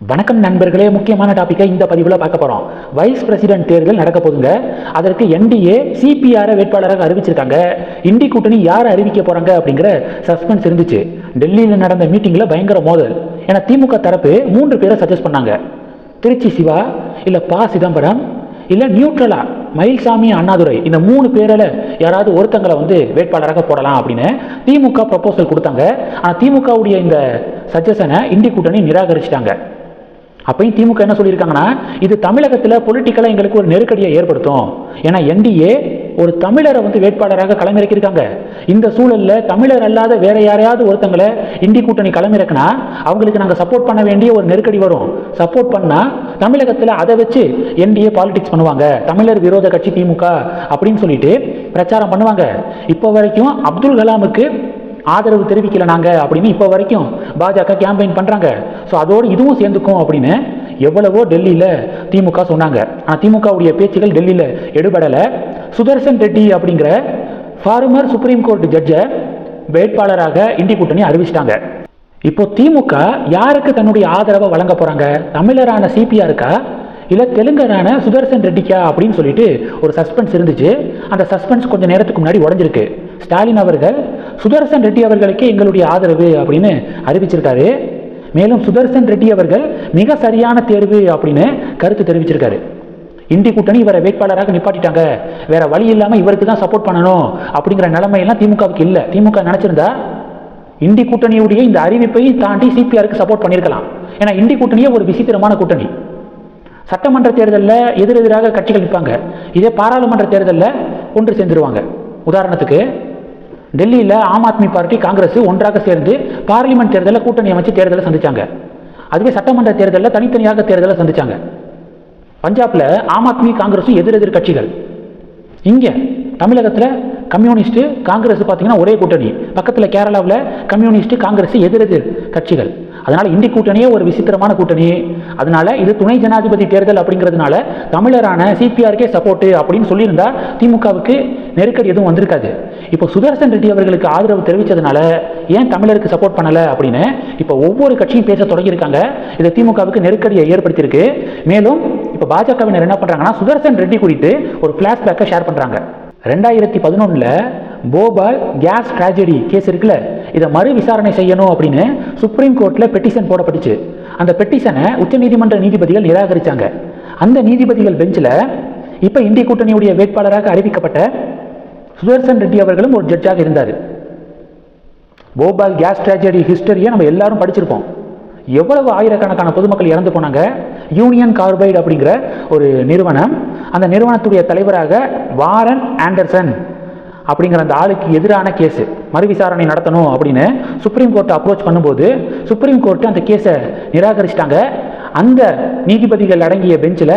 வணக்கம் நண்பர்களே முக்கியமான டாப்பிக்கை இந்த பதிவில் பார்க்க போகிறோம் வைஸ் பிரசிடென்ட் தேர்தல் நடக்க போதுங்க அதற்கு என்டிஏ சிபிஆரை வேட்பாளராக அறிவிச்சிருக்காங்க. இண்டி கூட்டணி யாரை அறிவிக்க போகிறாங்க அப்படிங்கிற சஸ்பென்ஸ் இருந்துச்சு. டெல்லியில் நடந்த மீட்டிங்கில் பயங்கர மோதல். ஏன்னா திமுக தரப்பு மூன்று பேரை சஜஸ்ட் பண்ணாங்க. திருச்சி சிவா இல்லை பா சிதம்பரம் இல்லை நியூட்ரலா மயில்சாமி அண்ணாதுரை இந்த மூணு பேரில் யாராவது ஒருத்தங்களை வந்து வேட்பாளராக போடலாம் அப்படின்னு திமுக ப்ரப்போசல் கொடுத்தாங்க. ஆனால் திமுகவுடைய இந்த சஜஷனை இண்டி கூட்டணி நிராகரிச்சிட்டாங்க. அப்பயும் திமுக என்ன சொல்லியிருக்காங்கன்னா இது தமிழகத்தில் பொலிட்டிக்கலாக எங்களுக்கு ஒரு நெருக்கடியை ஏற்படுத்தும். ஏன்னா என்டிஏ ஒரு தமிழரை வந்து வேட்பாளராக களமிறக்கியிருக்காங்க. இந்த சூழலில் தமிழர் அல்லாத வேற யாரையாவது ஒருத்தங்களை இந்தி கூட்டணி களமிறக்குனா அவங்களுக்கு நாங்கள் சப்போர்ட் பண்ண வேண்டிய ஒரு நெருக்கடி வரும். சப்போர்ட் பண்ணால் தமிழகத்தில் அதை வச்சு என்டிஏ பாலிடிக்ஸ் பண்ணுவாங்க. தமிழர் விரோத கட்சி திமுக அப்படின்னு சொல்லிட்டு பிரச்சாரம் பண்ணுவாங்க. இப்போ வரைக்கும் அப்துல் கலாமுக்கு ஆதரவு தெரிவிக்கல நாங்க அப்படின்னு இப்போ வரைக்கும் பாஜக கேம்பெயின் பண்றாங்க. ஸோ அதோடு இதுவும் சேர்ந்துக்கும் அப்படின்னு எவ்வளவோ டெல்லியில் திமுக சொன்னாங்க. ஆனால் திமுகவுடைய பேச்சுகள் டெல்லியில் எடுபடலை. சுதர்சன் ரெட்டி அப்படிங்கிற ஃபார்மர் சுப்ரீம் கோர்ட் ஜட்ஜை வேட்பாளராக இந்தி கூட்டணி அறிவிச்சிட்டாங்க. இப்போ திமுக யாருக்கு தன்னுடைய ஆதரவை வழங்க போறாங்க? தமிழரான சிபிஆருக்கா? இல்லை தெலுங்கரான சுதர்சன் ரெட்டிக்கா அப்படின்னு சொல்லிட்டு ஒரு சஸ்பென்ஸ் இருந்துச்சு. அந்த சஸ்பென்ஸ் கொஞ்சம் நேரத்துக்கு முன்னாடி உடஞ்சிருக்கு. ஸ்டாலின் அவர்கள் சுதர்சன் ரெட்டி அவர்களுக்கே எங்களுடைய ஆதரவு அப்படின்னு அறிவிச்சிருக்காரு. மேலும் சுதர்சன் ரெட்டி அவர்கள் மிக சரியான தேர்வு அப்படின்னு கருத்து தெரிவிச்சிருக்காரு. இந்தி கூட்டணி இவரை வேட்பாளராக நிப்பாட்டிட்டாங்க. வேற வழி இல்லாமல் இவருக்கு தான் சப்போர்ட் பண்ணணும் அப்படிங்கிற நிலைமையெல்லாம் திமுகவுக்கு இல்லை. திமுக நினைச்சிருந்தா இந்தி கூட்டணியுடைய இந்த அறிவிப்பையும் தாண்டி சிபிஆருக்கு சப்போர்ட் பண்ணியிருக்கலாம் ஏன்னா இந்தி கூட்டணியே ஒரு விசித்திரமான கூட்டணி. சட்டமன்ற தேர்தலில் எதிரெதிராக கட்சிகள் நிற்பாங்க. இதே பாராளுமன்ற தேர்தலில் ஒன்று சேர்ந்துருவாங்க. உதாரணத்துக்கு டெல்லியில் ஆம் ஆத்மி பார்ட்டி காங்கிரஸ் ஒன்றாக சேர்ந்து பார்லிமெண்ட் தேர்தலில் கூட்டணி அமைச்சு தேர்தலை சந்திச்சாங்க. அதுவே சட்டமன்ற தேர்தலில் தனித்தனியாக தேர்தலை சந்திச்சாங்க. பஞ்சாபில் ஆம் ஆத்மி காங்கிரஸும் எதிரெதிர் கட்சிகள். இங்கே தமிழகத்தில் கம்யூனிஸ்ட்டு காங்கிரஸ் பார்த்தீங்கன்னா ஒரே கூட்டணி. பக்கத்தில் கேரளாவில் கம்யூனிஸ்ட்டு காங்கிரஸ் எதிரெதிர் கட்சிகள். அதனால் இந்தி கூட்டணியே ஒரு விசித்திரமான கூட்டணி. அதனால் இது துணை ஜனாதிபதி தேர்தல் அப்படிங்கிறதுனால தமிழரான சிபிஆருக்கே சப்போர்ட்டு அப்படின்னு சொல்லியிருந்தா திமுகவுக்கு நெருக்கடி எதுவும் வந்திருக்காது. இப்போ சுதர்சன் ரெட்டி அவர்களுக்கு ஆதரவு தெரிவித்ததுனால ஏன் தமிழருக்கு சப்போர்ட் பண்ணலை அப்படின்னு இப்போ ஒவ்வொரு கட்சியும் பேச தொடங்கியிருக்காங்க. இது திமுகவுக்கு நெருக்கடியை ஏற்படுத்தியிருக்கு. மேலும் இப்போ பாஜகவினர் என்ன பண்ணுறாங்கன்னா சுதர்சன் ரெட்டி குறித்து ஒரு ஃப்ளாஷ்பேக்கை ஷேர் பண்ணுறாங்க ரெண்டாயிரத்தி பதினொன்றில் போபால் கேஸ் ட்ராஜடி கேஸ் இருக்குல்ல இதை மறு விசாரணை செய்யணும் அப்படின்னு சுப்ரீம் கோர்ட்டில் பெட்டிஷன் போடப்பட்டுச்சு. அந்த பெட்டிஷனை உச்சநீதிமன்ற நீதிபதிகள் நிராகரித்தாங்க அந்த நீதிபதிகள் பெஞ்சில் இப்போ இந்திய கூட்டணியுடைய வேட்பாளராக அறிவிக்கப்பட்ட சுதர்சன் ரெட்டி அவர்களும் ஒரு ஜட்ஜாக இருந்தார். போபால் கேஸ் ட்ராஜடி ஹிஸ்டரியை நம்ம எல்லாரும் படிச்சிருப்போம். எவ்வளவு ஆயிரக்கணக்கான பொதுமக்கள் இறந்து போனாங்க? யூனியன் கார்பைடு அப்படிங்கிற ஒரு நிறுவனம். அந்த நிறுவனத்துடைய தலைவராக வாரன் ஆண்டர்சன் அப்படிங்கிற அந்த ஆளுக்கு எதிரான கேஸு மறுவிசாரணை நடத்தணும் அப்படின்னு சுப்ரீம் கோர்ட்டை அப்ரோச் பண்ணும்போது சுப்ரீம் கோர்ட்டு அந்த கேஸை நிராகரிச்சிட்டாங்க. அந்த நீதிபதிகள் அடங்கிய பெஞ்சில்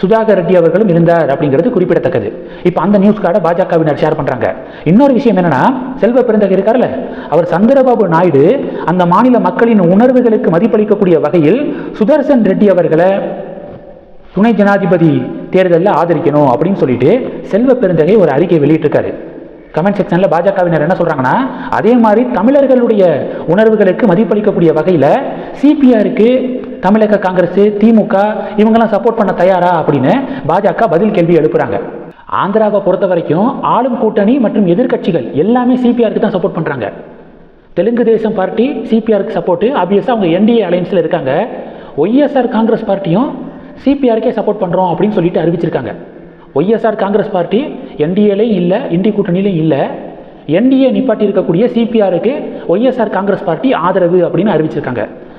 சுஜாகர் ரெட்டி அவர்களும் இருந்தார் அப்படிங்கிறது குறிப்பிடத்தக்கது. இப்போ அந்த நியூஸ் கார்டை பாஜகவினர் ஷேர் பண்ணுறாங்க இன்னொரு விஷயம் என்னன்னா செல்வ பெருந்தகை இருக்கார்ல அவர் சந்திரபாபு நாயுடு அந்த மாநில மக்களின் உணர்வுகளுக்கு மதிப்பளிக்கக்கூடிய வகையில் சுதர்சன் ரெட்டி அவர்களை துணை ஜனாதிபதி தேர்தலில் ஆதரிக்கணும் அப்படின்னு சொல்லிட்டு செல்வ பெருந்தகை ஒரு அறிக்கை வெளியிட்டிருக்காரு. கமெண்ட் செக்ஷனில் பாஜகவினர் என்ன சொல்கிறாங்கன்னா அதே மாதிரி தமிழர்களுடைய உணர்வுகளுக்கு மதிப்பளிக்கக்கூடிய வகையில் சிபிஆருக்கு தமிழக காங்கிரஸ் திமுக இவங்கெல்லாம் சப்போர்ட் பண்ண தயாரா அப்படின்னு பாஜக பதில் கேள்வி எழுப்புறாங்க. ஆந்திராவை பொறுத்த வரைக்கும் ஆளும் கூட்டணி மற்றும் எதிர்க்கட்சிகள் எல்லாமே சிபிஆருக்கு தான் சப்போர்ட் பண்ணுறாங்க தெலுங்கு தேசம் பார்ட்டி சிபிஆருக்கு சப்போர்ட்டு ஆப்வியஸாக அவங்க என்டிஏ அலையன்ஸில் இருக்காங்க. ஒய்எஸ்ஆர் காங்கிரஸ் பார்ட்டியும் சிபிஆருக்கே சப்போர்ட் பண்ணுறோம் அப்படின்னு சொல்லிட்டு அறிவிச்சிருக்காங்க. ஒய்எஸ்ஆர் காங்கிரஸ் பார்ட்டி என்டிஏலையும் இல்லை இந்தி கூட்டணியிலையும் இல்லை. என்டிஏ நிப்பாட்டி இருக்கக்கூடிய சிபிஆருக்கு ஒய்எஸ்ஆர் காங்கிரஸ் பார்ட்டி ஆதரவு அப்படின்னு அறிவிச்சிருக்காங்க.